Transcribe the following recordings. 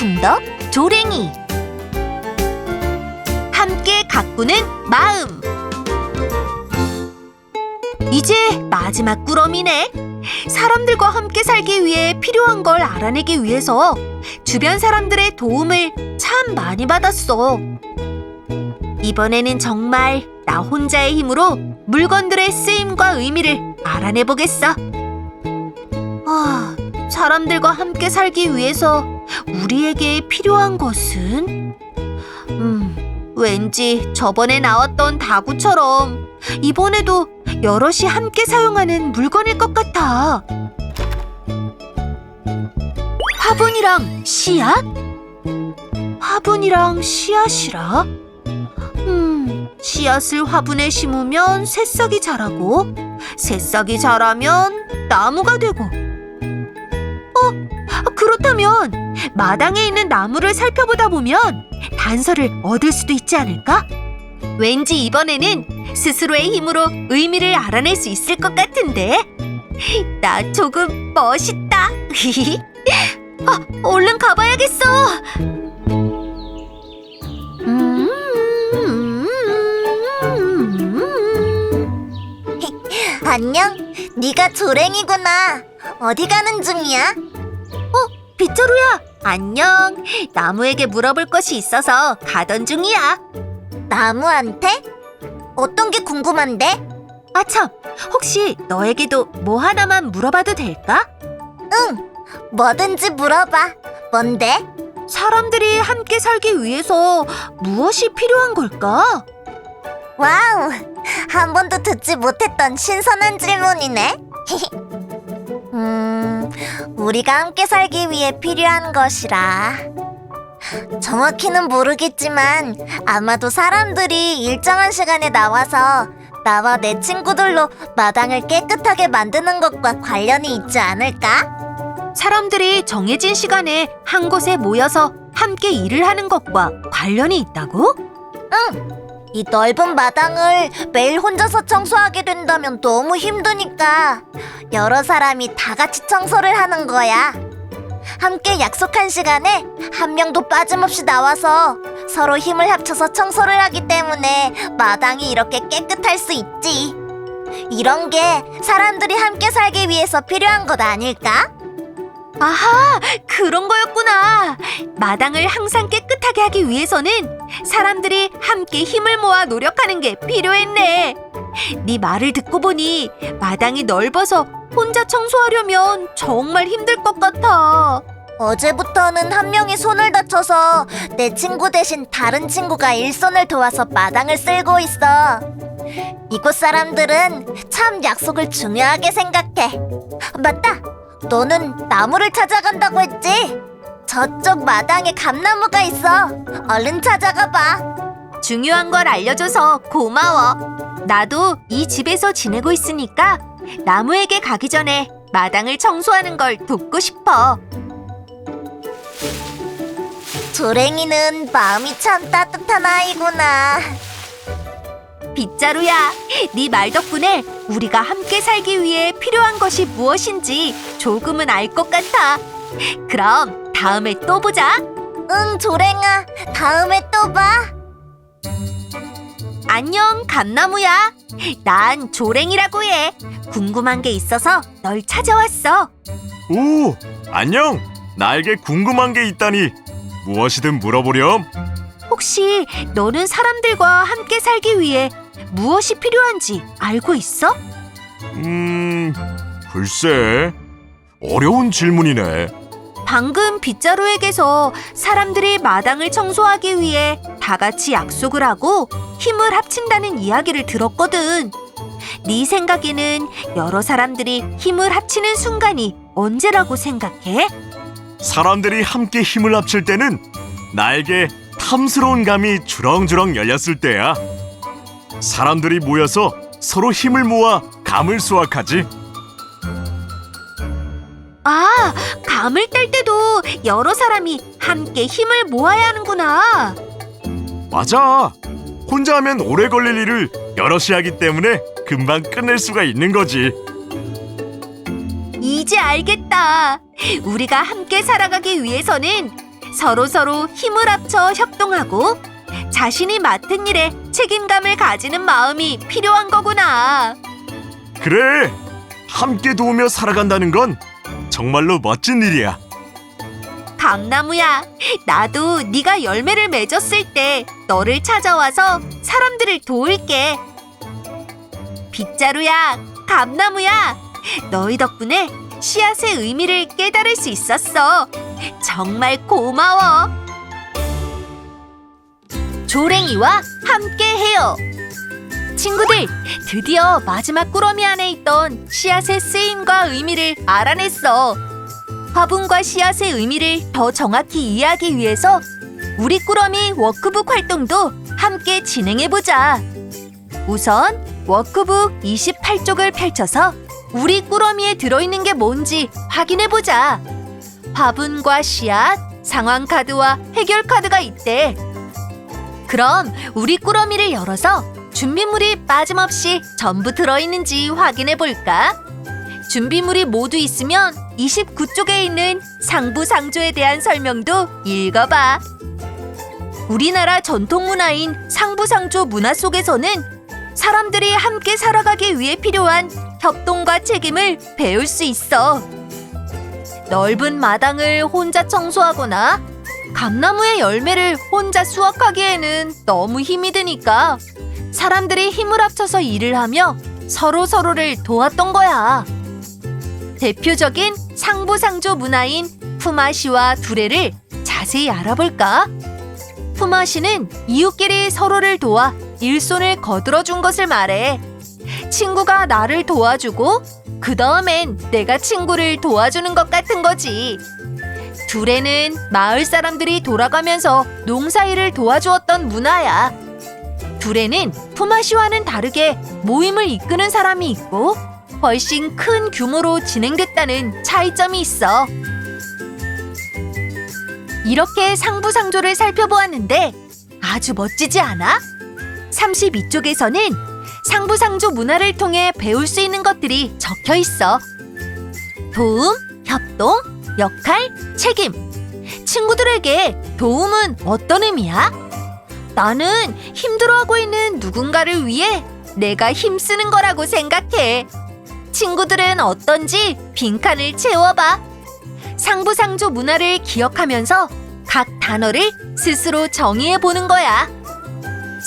알콩달콩덕 조랭이. 함께 가꾸는 마음. 이제 마지막 꾸러미네. 사람들과 함께 살기 위해 필요한 걸 알아내기 위해서 주변 사람들의 도움을 참 많이 받았어. 이번에는 정말 나 혼자의 힘으로 물건들의 쓰임과 의미를 알아내 보겠어. 아, 사람들과 함께 살기 위해서 우리에게 필요한 것은? 음, 왠지 저번에 나왔던 다구처럼 이번에도 여럿이 함께 사용하는 물건일 것 같아. 화분이랑 씨앗? 화분이랑 씨앗이라? 음, 씨앗을 화분에 심으면 새싹이 자라고, 새싹이 자라면 나무가 되고, 그렇다면 마당에 있는 나무를 살펴보다 보면 단서를 얻을 수도 있지 않을까? 왠지 이번에는 스스로의 힘으로 의미를 알아낼 수 있을 것 같은데. 나 조금 멋있다. 아, 얼른 가봐야겠어. 안녕, 네가 조랭이구나. 어디 가는 중이야? 빗자루야, 안녕. 나무에게 물어볼 것이 있어서 가던 중이야. 나무한테? 어떤 게 궁금한데? 아참, 혹시 너에게도 뭐 하나만 물어봐도 될까? 응, 뭐든지 물어봐. 뭔데? 사람들이 함께 살기 위해서 무엇이 필요한 걸까? 와우, 한 번도 듣지 못했던 신선한 질문이네. 음, 우리가 함께 살기 위해 필요한 것이라. 정확히는 모르겠지만 아마도 사람들이 일정한 시간에 나와서 나와 내 친구들로 마당을 깨끗하게 만드는 것과 관련이 있지 않을까? 사람들이 정해진 시간에 한 곳에 모여서 함께 일을 하는 것과 관련이 있다고? 이 넓은 마당을 매일 혼자서 청소하게 된다면 너무 힘드니까 여러 사람이 다 같이 청소를 하는 거야. 함께 약속한 시간에 한 명도 빠짐없이 나와서 서로 힘을 합쳐서 청소를 하기 때문에 마당이 이렇게 깨끗할 수 있지. 이런 게 사람들이 함께 살기 위해서 필요한 것 아닐까? 아하, 그런 거였구나. 마당을 항상 깨끗하게 하기 위해서는 사람들이 함께 힘을 모아 노력하는 게 필요했네. 네 말을 듣고 보니 마당이 넓어서 혼자 청소하려면 정말 힘들 것 같아. 어제부터는 한 명이 손을 다쳐서 내 친구 대신 다른 친구가 일손을 도와서 마당을 쓸고 있어. 이곳 사람들은 참 약속을 중요하게 생각해. 맞다. 너는 나무를 찾아간다고 했지? 저쪽 마당에 감나무가 있어. 얼른 찾아가 봐. 중요한 걸 알려줘서 고마워. 나도 이 집에서 지내고 있으니까 나무에게 가기 전에 마당을 청소하는 걸 돕고 싶어. 조랭이는 마음이 참 따뜻한 아이구나. 빗자루야, 네 말 덕분에 우리가 함께 살기 위해 필요한 것이 무엇인지 조금은 알 것 같아. 그럼 다음에 또 보자. 응, 조랭아. 다음에 또 봐. 안녕, 감나무야. 난 조랭이라고 해. 궁금한 게 있어서 널 찾아왔어. 오, 안녕. 나에게 궁금한 게 있다니 무엇이든 물어보렴. 혹시 너는 사람들과 함께 살기 위해 무엇이 필요한지 알고 있어? 음, 글쎄. 어려운 질문이네. 방금 빗자루에게서 사람들이 마당을 청소하기 위해 다 같이 약속을 하고 힘을 합친다는 이야기를 들었거든. 네 생각에는 여러 사람들이 힘을 합치는 순간이 언제라고 생각해? 사람들이 함께 힘을 합칠 때는 나에게 탐스러운 감이 주렁주렁 열렸을 때야. 사람들이 모여서 서로 힘을 모아 감을 수확하지. 아, 감을 딸 때도 여러 사람이 함께 힘을 모아야 하는구나. 맞아. 혼자 하면 오래 걸릴 일을 여럿이 하기 때문에 금방 끝낼 수가 있는 거지. 이제 알겠다. 우리가 함께 살아가기 위해서는 서로서로 힘을 합쳐 협동하고 자신이 맡은 일에 책임감을 가지는 마음이 필요한 거구나. 그래. 함께 도우며 살아간다는 건 정말로 멋진 일이야. 감나무야, 나도 네가 열매를 맺었을 때 너를 찾아와서 사람들을 도울게. 빗자루야, 감나무야, 너희 덕분에 씨앗의 의미를 깨달을 수 있었어. 정말 고마워. 조랭이와 함께해요. 친구들, 드디어 마지막 꾸러미 안에 있던 씨앗의 쓰임과 의미를 알아냈어. 화분과 씨앗의 의미를 더 정확히 이해하기 위해서 우리 꾸러미 워크북 활동도 함께 진행해보자. 우선 워크북 28쪽을 펼쳐서 우리 꾸러미에 들어있는 게 뭔지 확인해보자. 화분과 씨앗, 상황 카드와 해결 카드가 있대. 그럼 우리 꾸러미를 열어서 준비물이 빠짐없이 전부 들어있는지 확인해 볼까? 준비물이 모두 있으면 29쪽에 있는 상부상조에 대한 설명도 읽어봐. 우리나라 전통 문화인 상부상조 문화 속에서는 사람들이 함께 살아가기 위해 필요한 협동과 책임을 배울 수 있어. 넓은 마당을 혼자 청소하거나 감나무의 열매를 혼자 수확하기에는 너무 힘이 드니까 사람들이 힘을 합쳐서 일을 하며 서로 서로를 도왔던 거야. 대표적인 상부상조 문화인 푸마시와 두레를 자세히 알아볼까? 푸마시는 이웃끼리 서로를 도와 일손을 거들어 준 것을 말해. 친구가 나를 도와주고 그 다음엔 내가 친구를 도와주는 것 같은 거지. 두레는 마을 사람들이 돌아가면서 농사일을 도와주었던 문화야. 두레는 푸마시와는 다르게 모임을 이끄는 사람이 있고 훨씬 큰 규모로 진행됐다는 차이점이 있어. 이렇게 상부상조를 살펴보았는데 아주 멋지지 않아? 32쪽에서는 상부상조 문화를 통해 배울 수 있는 것들이 적혀 있어. 도움, 협동, 역할, 책임. 친구들에게 도움은 어떤 의미야? 나는 힘들어하고 있는 누군가를 위해 내가 힘쓰는 거라고 생각해. 친구들은 어떤지 빈칸을 채워봐. 상부상조 문화를 기억하면서 각 단어를 스스로 정의해 보는 거야.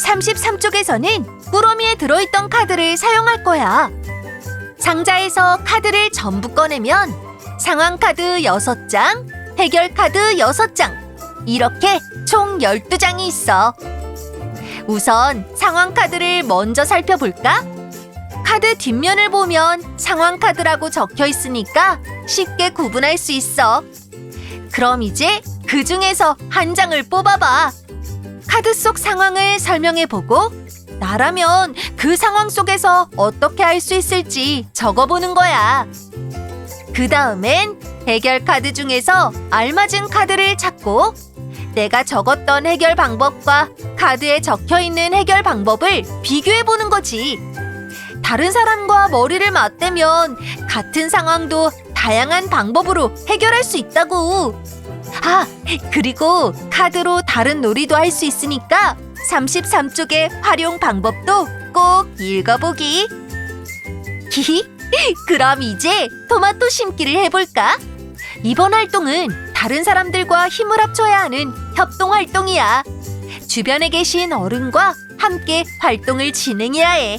33쪽에서는 꾸러미에 들어있던 카드를 사용할 거야. 상자에서 카드를 전부 꺼내면 상황 카드 6장, 해결 카드 6장, 이렇게 총 12장이 있어. 우선 상황 카드를 먼저 살펴볼까? 카드 뒷면을 보면 상황 카드라고 적혀 있으니까 쉽게 구분할 수 있어. 그럼 이제 그 중에서 한 장을 뽑아봐. 카드 속 상황을 설명해 보고 나라면 그 상황 속에서 어떻게 할 수 있을지 적어보는 거야. 그 다음엔 해결 카드 중에서 알맞은 카드를 찾고 내가 적었던 해결 방법과 카드에 적혀 있는 해결 방법을 비교해 보는 거지. 다른 사람과 머리를 맞대면 같은 상황도 다양한 방법으로 해결할 수 있다고. 아, 그리고 카드로 다른 놀이도 할 수 있으니까 33쪽의 활용 방법도 꼭 읽어보기. 히히, 그럼 이제 토마토 심기를 해볼까? 이번 활동은 다른 사람들과 힘을 합쳐야 하는 협동 활동이야. 주변에 계신 어른과 함께 활동을 진행해야 해.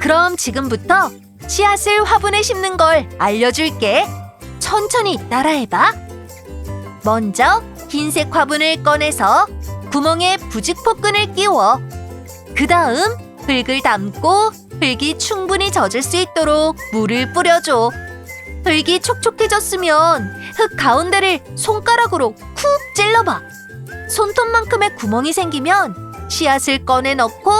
그럼 지금부터 씨앗을 화분에 심는 걸 알려줄게. 천천히 따라해봐. 먼저 흰색 화분을 꺼내서 구멍에 부직포끈을 끼워. 그 다음 흙을 담고 흙이 충분히 젖을 수 있도록 물을 뿌려줘. 흙이 촉촉해졌으면 흙 가운데를 손가락으로 쿡 찔러봐. 손톱만큼의 구멍이 생기면 씨앗을 꺼내 넣고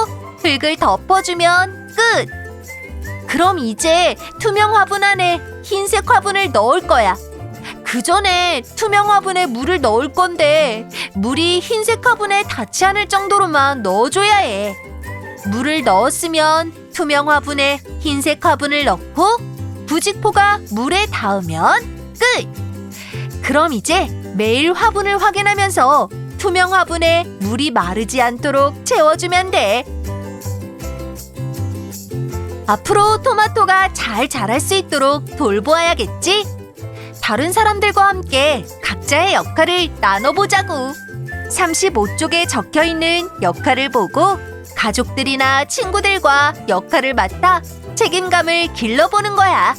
흙을 덮어주면 끝. 그럼 이제 투명 화분 안에 흰색 화분을 넣을 거야. 그 전에 투명 화분에 물을 넣을 건데 물이 흰색 화분에 닿지 않을 정도로만 넣어줘야 해. 물을 넣었으면 투명 화분에 흰색 화분을 넣고 부직포가 물에 닿으면 끝. 그럼 이제 매일 화분을 확인하면서 투명 화분에 물이 마르지 않도록 채워주면 돼. 앞으로 토마토가 잘 자랄 수 있도록 돌보아야겠지? 다른 사람들과 함께 각자의 역할을 나눠보자고. 35쪽에 적혀 있는 역할을 보고 가족들이나 친구들과 역할을 맡아 책임감을 길러보는 거야.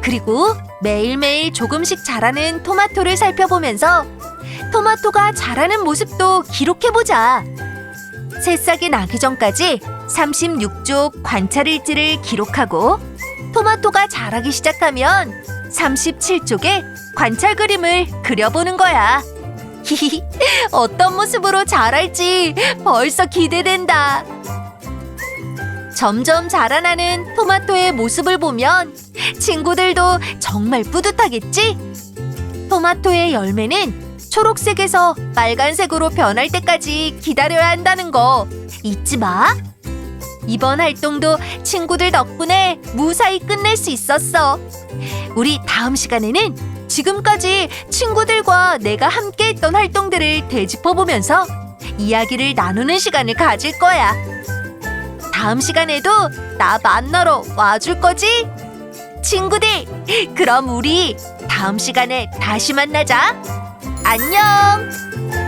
그리고 매일매일 조금씩 자라는 토마토를 살펴보면서 토마토가 자라는 모습도 기록해보자. 새싹이 나기 전까지 36쪽 관찰 일지를 기록하고 토마토가 자라기 시작하면 37쪽에 관찰 그림을 그려보는 거야. 히히, 어떤 모습으로 자랄지 벌써 기대된다. 점점 자라나는 토마토의 모습을 보면 친구들도 정말 뿌듯하겠지? 토마토의 열매는 초록색에서 빨간색으로 변할 때까지 기다려야 한다는 거 잊지 마. 이번 활동도 친구들 덕분에 무사히 끝낼 수 있었어. 우리 다음 시간에는 지금까지 친구들과 내가 함께 했던 활동들을 되짚어 보면서 이야기를 나누는 시간을 가질 거야. 다음 시간에도 나 만나러 와줄 거지? 친구들, 그럼 우리 다음 시간에 다시 만나자. 안녕!